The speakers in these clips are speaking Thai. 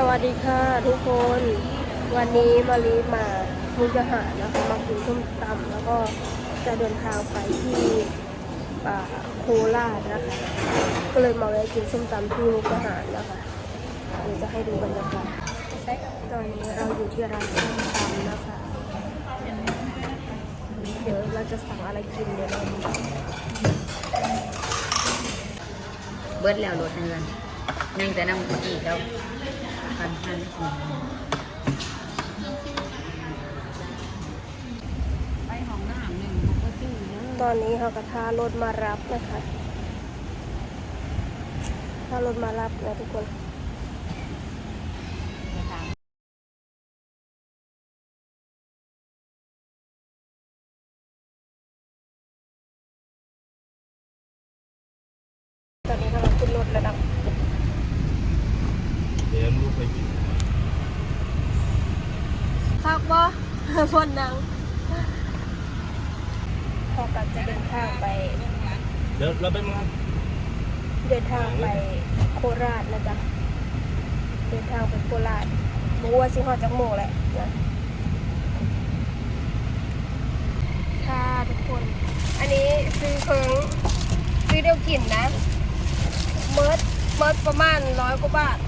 สวัสดีค่ะทุกคน วันนี้มารีมามุกดาหารนะคะมากินส้มตำแล้วก็จะเดินทางไปที่อ่าโคราชนะคะ ก็เลยมาแวะกินส้มตำที่มุกดาหารนะคะเดี๋ยวจะให้ดูบรรยากาศตอนนี้เราอยู่ที่ร้านส้มตำนะคะเดี๋ยวเราจะสั่งอะไรกินเดี๋ยวเราดูเบิดแล้วรถเงินยังแต่นั่งอีกแล้วพันพันไปห้องน้ำหนึ่งเขาก็จื้อเนอะ ตอนนี้เขากระทารถมารับนะคะ ถ้ารถมารับนะทุกคน ไปตาม ตอนนี้กำลังขึ้นรถแล้วนะ เดี๋ยวลูกไปกินพักบ่พ่นนางพอกันจะเดินทางไป เดี๋ยวเราไปมาเดินทางไปโคราชนะจ๊ะเดินทางไปโคราชบอกว่าสิฮอดจักโมงแหละนะค่ะทุกคน อันนี้ซื้อเพิงซื้อเดียวกินนะ เมิร์ดเมิร์ดประมาณร้อยกว่าบาท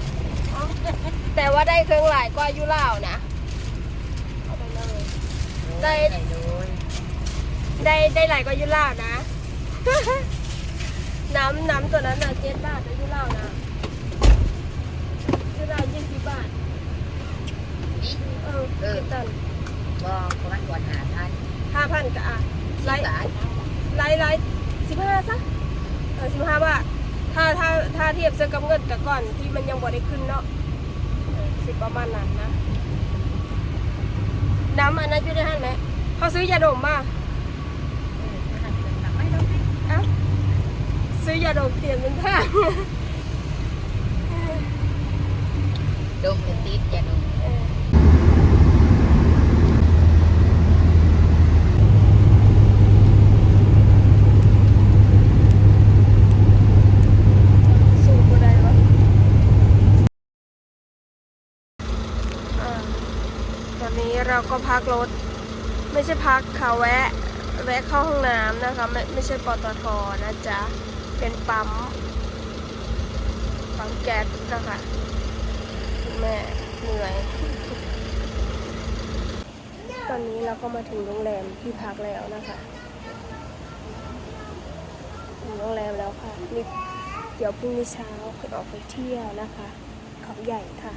แต่ว่าได้เครื่องหลายกว่ายุล่าวนะเอาไปเลย ได้ได้โดยได้ได้หลายกว่ายุล่าวนะ น้ำน้ำตัวนั้นน่ะเจ็ดบาทนะยุล่าวนะยุล่าวยี่สิบบาท นี่ เออเก็บตันบอกประมาณก่อนหาท่านห้าพันกะอะไล่ไล่บาทไล่ไล่สิบห้าซะเออสิบห้าบาทถ้าถ้าถ้าเทียบเสื้อกับเงินแต่ก่อนที่มันยังบ่ได้ขึ้นเนาะเออ สิประมาณนั้นนะ น้ำอันนั้นอยู่ในห้างไหมเขาซื้อยาดมมาไม่ต้องให้เอ้าซื้อยาดมเปลี่ยนเป็นท่างดมเป็นติดอย่าดม เออสูบบ่ได้วะอ่าตอนนี้เราก็ พักรถ ไม่ใช่พักค่ะแวะ แวะเข้าห้องน้ำนะคะ ไม่ไม่ใช่ปตทนะจ๊ะ เป็นปั๊มปั๊มแก๊สนะคะแม่เหนื่อย ตอนนี้เราก็มาถึงโรงแรมที่พักแล้วนะคะถึงโรงแรมแล้วค่ะนี่เดี๋ยวพรุ่งนี้เช้าค่อยออกไปเที่ยวนะคะ เขาใหญ่ค่ะ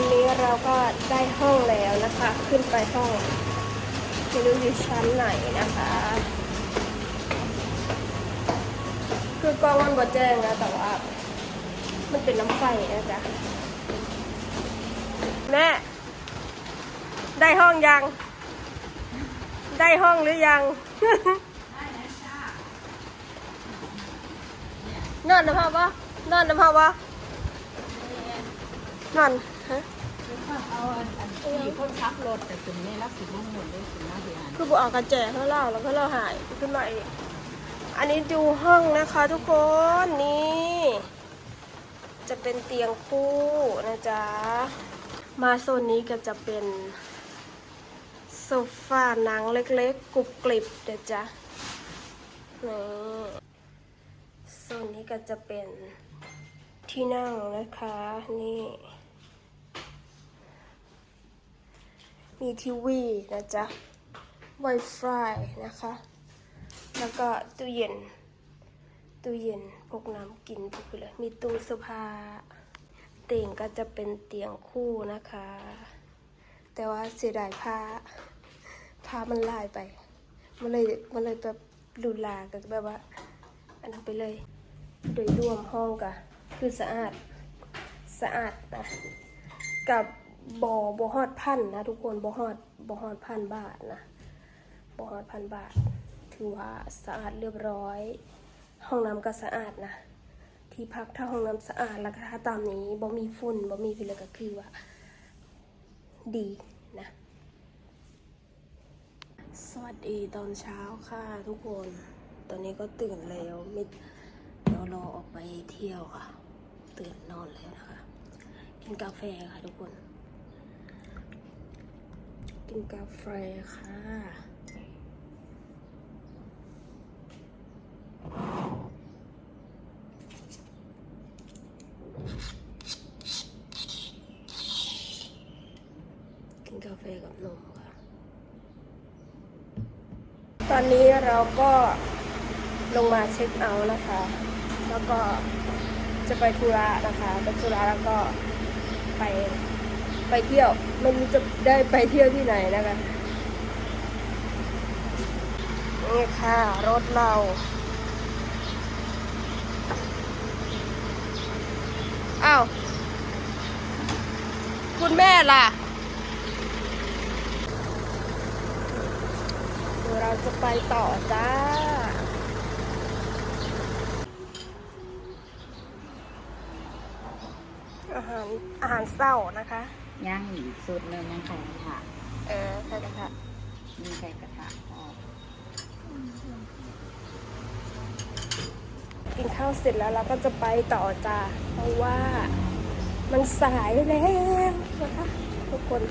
อนนี้เราก็ได้ห้องแล้วนะคะ ขึ้นไปห้องไม่รู้อยู่ชั้นไหนนะคะ คือกล้องมันบ่แจ้งนะแต่ว่า มันเป็นน้ำไฟนะจ๊ะ แม่ ได้ห้องยัง ได้ห้องหรือยังนอนนะพ่อปะนอนนะพ่อปะนอน เอาอันอันที่คนขับรถแต่ถึงนี่รับสิบโมงหมดเลยถึงมาเดียวคือบอกเอากระแจเขาเล่าแล้วก็เล่าหายขึ้นมาเองอันนี้ดูห้องนะคะทุกคนนี่ จะเป็นเตียงคู่นะจ๊ะ มาโซนนี้ก็จะเป็นโซฟาหนังเล็กๆกรุบกริบเดี๋ยวจ๊ะนี่โซนนี้ก็จะเป็นที่นั่งนะคะนี่ มีทีวีนะจ๊ะ Wi-Fi นะคะ แล้วก็ตู้เย็น ตู้เย็นพกน้ำกินพวกเลย มีตู้เสื้อผ้าเตียงก็จะเป็นเตียงคู่นะคะ แต่ว่าเสียดายผ้า ผ้ามันลายไป มันเลยมันเลยแบบลุลากับแบบว่า อันนั้นไปเลย โดยรวมห้องก็คือสะอาด สะอาดนะ กับ บอบฮอดพันนะทุกคนบฮอดบฮอดพันบาทนะบฮอดพันบาท ถือว่าสะอาดเรียบร้อย ห้องน้ำก็สะอาดนะ ที่พักถ้าห้องน้ำสะอาดแล้วถ้าตามนี้บ่มีฝุ่นบ่มีพิษเลก็คือว่า ดีนะ สวัสดีตอนเช้าค่ะทุกคน ตอนนี้ก็ตื่นแล้วมิดรอออกไปเที่ยวค่ะ ตื่นนอนแล้วนะคะ กินกาแฟค่ะทุกคน กินกาแฟค่ะ กินกาแฟกับนมค่ะ ตอนนี้เราก็ลงมาเช็คเอาท์นะคะ แล้วก็จะไปธุระนะคะ ไปธุระแล้วก็ไป ไปเที่ยวไม่รู้จะได้ไปเที่ยวที่ไหนนะคะนี่ค่ะ รถเราอ้าวคุณแม่ล่ะเดี๋ยวเราจะไปต่อจ้า อาหารอาหารเศร้านะคะ ย่างอีกสุดหนึ่งยังไข่กระทะเออใช่ค่ะมีไข่กระทะออกกินข้าวเสร็จแล้วเราก็จะไปต่อจ้าเพราะว่ามันสายแล้วนะคะทุกคน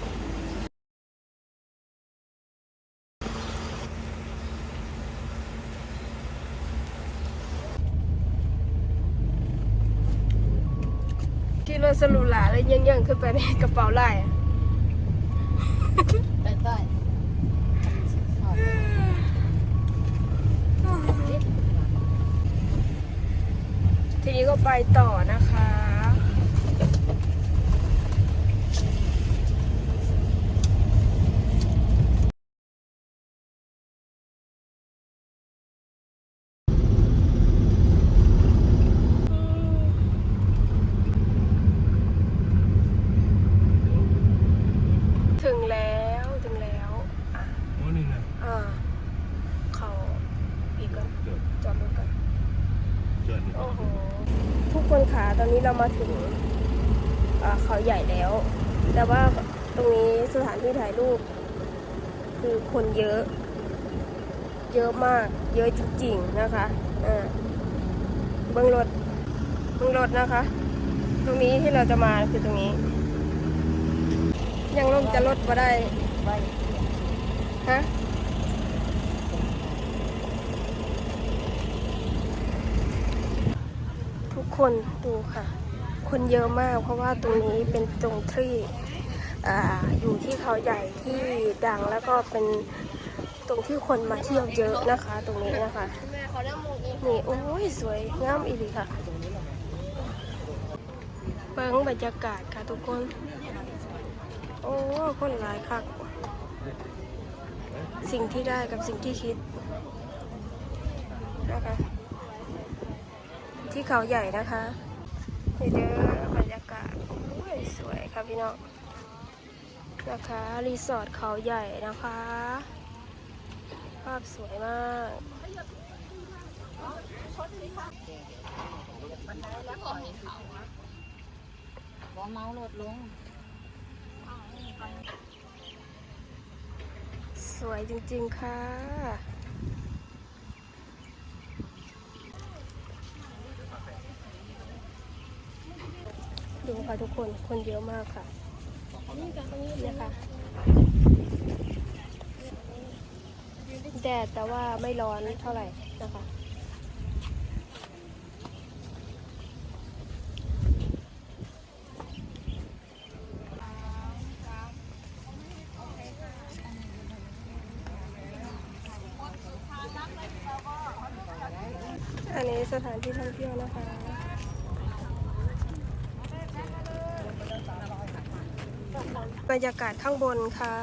กินรถ สลูหลาแล้วยังยังๆขึ้นไปในกระเป๋าไล่อะไปต่อยทีนี้ก็ไปต่อนะคะ ถึงแล้วถึงแล้วอะ โอ้นี่นะ อ่าเขาอีกก่อน เกิด จอดรถก่อน เกิดนี่ โอ้โห ทุกคนค่ะตอนนี้เรามาถึงเขาใหญ่แล้ว แต่ว่าตรงนี้สถานที่ถ่ายรูป คือคนเยอะ เยอะมาก เยอะจริงๆนะคะอ่าเบื้องรถเบื้องรถนะคะ ตรงนี้ที่เราจะมาคือตรงนี้ ยังลงจะลดมาได้ฮะ ทุก คนดูค่ะ คนเยอะมาก เพราะว่าตรงนี้เป็นตรงที่ออยู่ที่เขาใหญ่ที่ดังแล้วก็เป็นตรงที่คนมาเที่ยวเยอะนะคะ ตรงนี้นะคะนี่โอ้ยสวยงามอีหลีค่ะเบิ้งบรรยากาศค่ะทุกคน โอ้คนหลายคักสิ่งที่ได้กับสิ่งที่คิดนะคะ ที่เขาใหญ่นะคะนี่เด้อบรรยากาศสวยค่ะพี่น้องนะคะรีสอร์ทเขาใหญ่นะคะ ภาพสวยมากบ่เมาส์ลดลง สวยจริง ๆ ค่ะ ดูค่ะทุกคนคนเยอะมากค่ะเนี่ยค่ะแดดแต่ว่าไม่ร้อนเท่าไหร่นะคะอันนี้สถานที่ท่องเที่ยวนะคะ บรรยากาศข้างบนค่ะ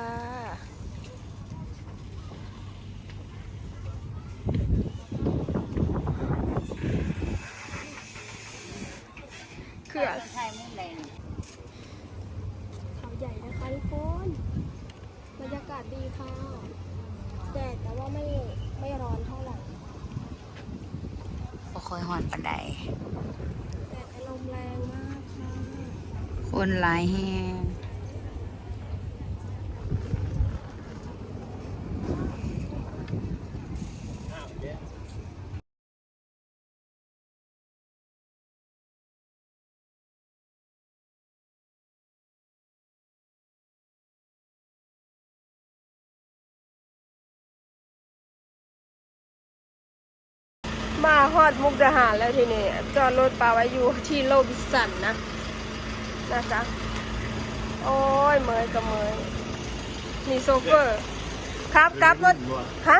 เขื่อนใช่ไม่แรงเขาใหญ่นะคะทุกคนบรรยากาศดีค่ะแดดแต่ว่าไม่ไม่ร้อนเท่าไหร่บ่ค่อยหอนปันใดแดดลมแรงมากค่ะ คนหลายแฮง มาฮอดมุกดาหารแล้วทีนี้จอดรถปาไว้อยู่ที่โลบิสันนะนะจ๊ะโอ้ยเมยกับเมยมีโซเฟอร์ ครับครับรถฮะ